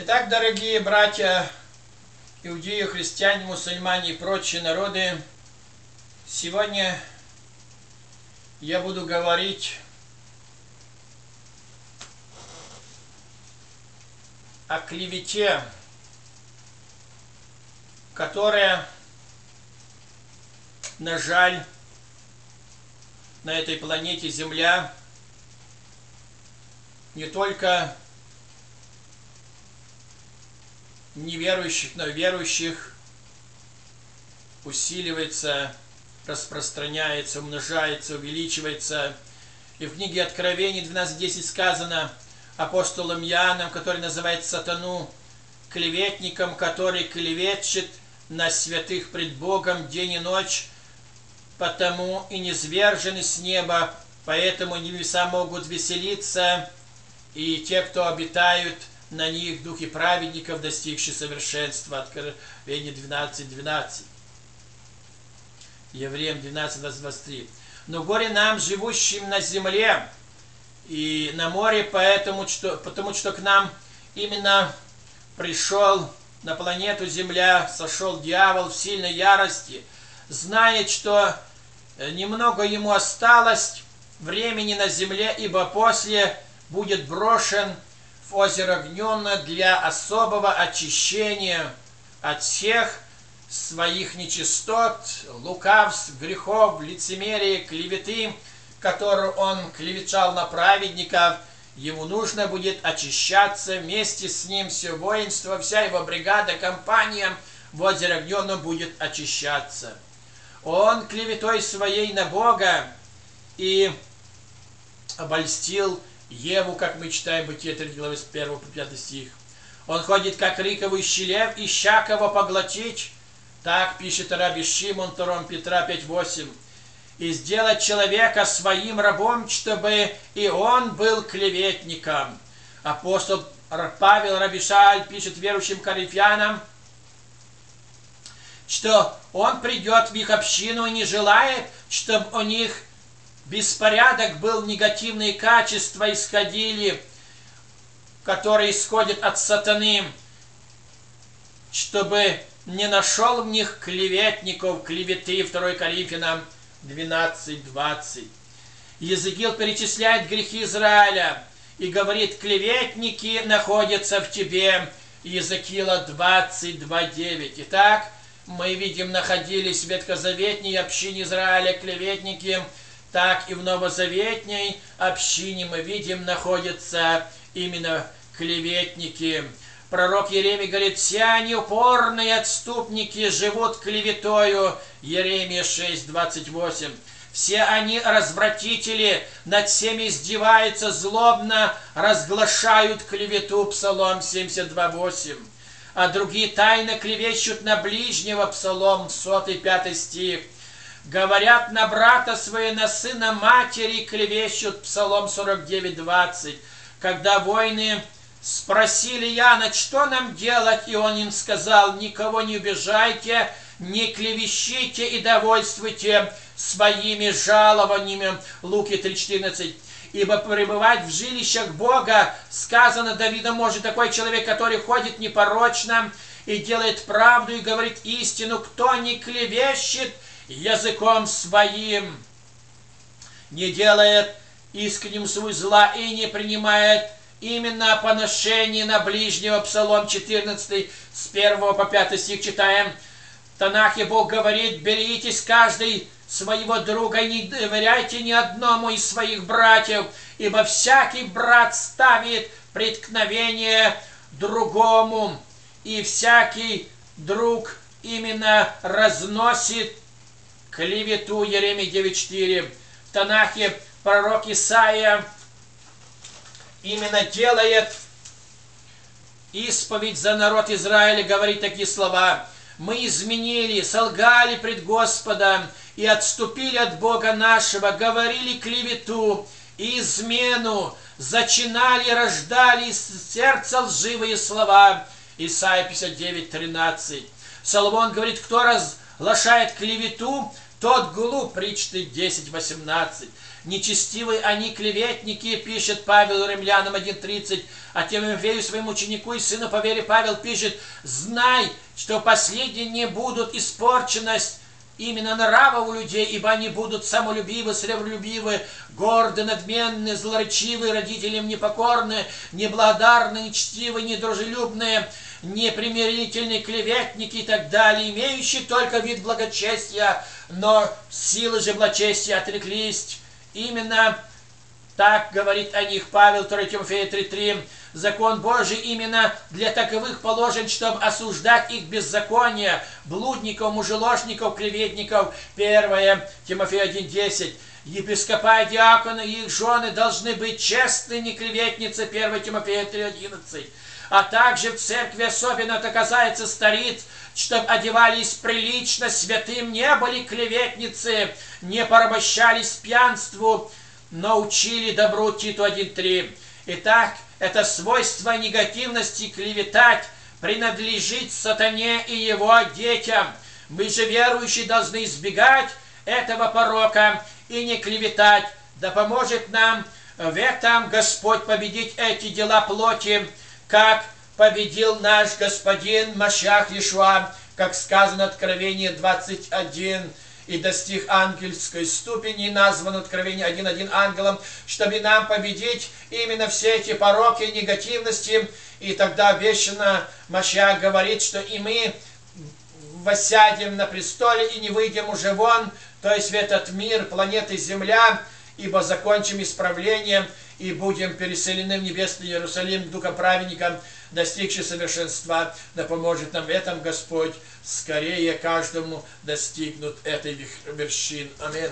Итак, дорогие братья, иудеи, христиане, мусульмане и прочие народы, сегодня я буду говорить о клевете, которая, на жаль, на этой планете Земля не только неверующих, но верующих усиливается, распространяется, умножается, увеличивается. И в книге Откровений 12.10 сказано апостолом Яном, который называет сатану клеветником, который клеветчит на святых пред Богом день и ночь, потому и не свержены с неба, поэтому небеса могут веселиться, и те, кто обитают на них, духи праведников, достигшие совершенства. Откровение 12, 12. Евреям 12, 23. Но горе нам, живущим на земле и на море, поэтому что, потому что к нам именно пришел на планету Земля, сошел дьявол в сильной ярости, знает, что э, немного ему осталось времени на земле, ибо после будет брошен в озеро Гненное для особого очищения от всех своих нечистот, лукавств, грехов, лицемерия, клеветы, которую он клевечал на праведников, ему нужно будет очищаться вместе с ним все воинство, вся его бригада, компания в озеро Гненное будет очищаться. Он клеветой своей на Бога и обольстил Еву, как мы читаем Бытие 3 главы с 1 по 5 стих. Он ходит, как риковый лев, ища кого поглотить. Так пишет Раби Шимон 2 Петра 5.8. И сделать человека своим рабом, чтобы и он был клеветником. Апостол Павел Рабишаль пишет верующим коринфянам, что он придет в их общину и не желает, чтобы у них беспорядок был, негативные качества исходили, которые исходят от сатаны, чтобы не нашел в них клеветников, клеветы, 2 Коринфянам 12.20. Езекиил перечисляет грехи Израиля и говорит, клеветники находятся в тебе. Езекиила 22.9. Итак, мы видим, находились в ветхозаветней общине Израиля клеветники – так и в новозаветней общине мы видим находятся именно клеветники. Пророк Еремий говорит, все они упорные отступники, живут клеветою. Еремия 6, 28. Все они развратители, над всеми издеваются злобно, разглашают клевету. Псалом 72, 8. А другие тайно клевещут на ближнего. Псалом 105 стих Говорят на брата своего, на сына матери, клевещут, Псалом 49, 20. Когда воины спросили Яна, что нам делать, и он им сказал, никого не убежайте, не клевещите и довольствуйте своими жалованиями. Луки 3.14. Ибо пребывать в жилищах Бога, сказано Давидом, может такой человек, который ходит непорочно и делает правду и говорит истину, кто не клевещет, языком своим, не делает искренним свой зла и не принимает именно поношение на ближнего. Псалом 14 с 1 по 5 стих читаем. В Танахе Бог говорит, беритесь каждый своего друга, не доверяйте ни одному из своих братьев, ибо всякий брат ставит преткновение другому, и всякий друг именно разносит клевету Еремия 9.4. В Танахе пророк Исаия именно делает исповедь за народ Израиля, говорит такие слова. Мы изменили, солгали пред Господом и отступили от Бога нашего, говорили клевету и измену, зачинали, рождали из сердца лживые слова. Исайя 59, 13. Соломон говорит, кто разглашает клевету, тот глуп, притчи 10.18. Нечестивые они клеветники, пишет Павел Римлянам 1.30, а Тимофею своему ученику и сыну по вере Павел пишет, знай, что последние не будут испорченность именно нравов у людей, ибо они будут самолюбивы, сребролюбивы, горды, надменны, злоречивы, родителям непокорны, неблагодарны, нечтивы, недружелюбные, непримирительные клеветники и так далее, имеющие только вид благочестия, но силы же благочестия отреклись. Именно так говорит о них Павел 2 Тимофея 3.3. Закон Божий именно для таковых положен, чтобы осуждать их беззаконие, блудников, мужеложников, клеветников. 1 Тимофея 1.10. Епископа диаконы их жены должны быть честны, не клеветницы. 1 Тимофея 3.11. А также в церкви особенно это касается стариц, чтобы одевались прилично, святым не были клеветницы, не порабощались пьянству, но учили добру Титу 1.3. Итак, это свойство негативности клеветать принадлежит сатане и его детям. Мы же, верующие, должны избегать этого порока и не клеветать. Да поможет нам в этом Господь победить эти дела плоти, как победил наш Господин Машах Ишуа, как сказано в Откровении 21, и достиг ангельской ступени, назван Откровение один-один ангелом, чтобы нам победить именно все эти пороки, негативности. И тогда обещано, Машах говорит, что и мы восядем на престоле и не выйдем уже вон, то есть в этот мир, планеты Земля, ибо закончим исправление и будем переселены в небесный Иерусалим Духа праведника, достигший совершенства. Да поможет нам в этом Господь скорее каждому достигнуть этой вершин. Аминь.